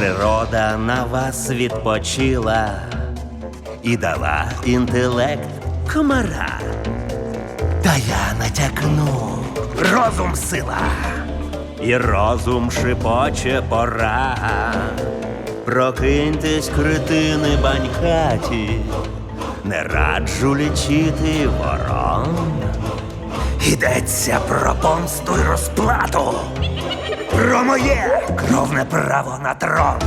природа на вас відпочила і дала інтелект комара. Та я натякну розум сила, і розум шипоче пора. Прокиньтесь, критини банькаті, не раджу лічити ворон. Йдеться про помсту й розплату, про моє кровне право на трон.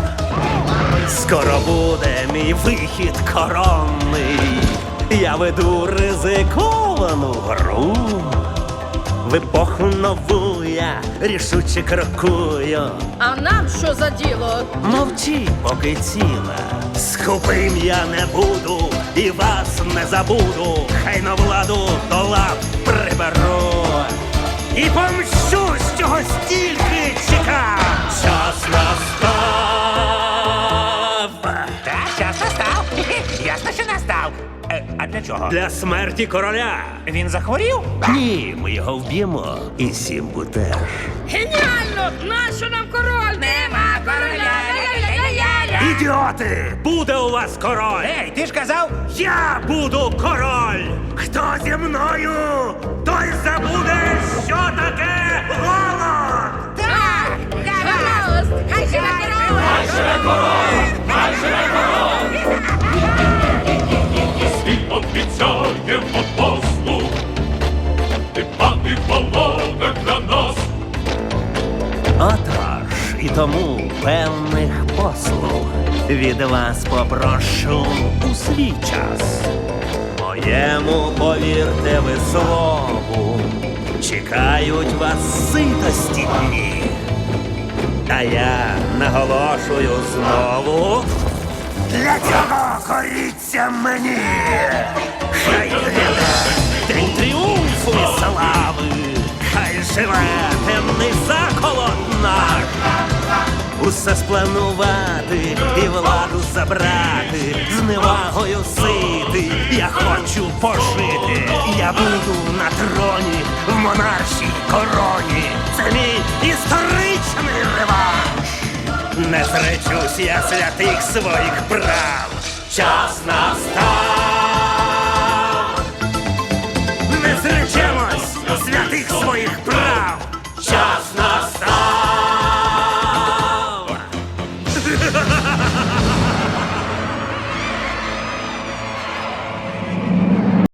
Скоро буде мій вихід коронний. Я веду ризиковану гру. В епоху нову я рішуче крокую. А нам що за діло? Мовчи, поки ціла. Скупим я не буду і вас не забуду. Хай на владу до лап настав. Е, а для чого? Для смерті короля. Він захворів? Ні, ми його вб'ємо. І Сімбу теж. Геніально! Нащо нам король? Нема короля! Ля-ля-ля-ля-ля! Ідіоти! Буде у вас король! Ей, ти ж казав, Я буду король! Хто зі мною, дбати володар для нас. Отож, і тому певних послуг від вас попрошу у свій час. Моєму повірте ви слову, чекають вас ситості дні. Та я наголошую знову. Для цього коріться мені. Хай живе темний заколот наш. Усе спланувати і владу забрати, з невагою сити. Я хочу пожити. Я буду на троні в монаршій короні. Це мій історичний реванш. Не зречусь я святих своїх прав. Час настав.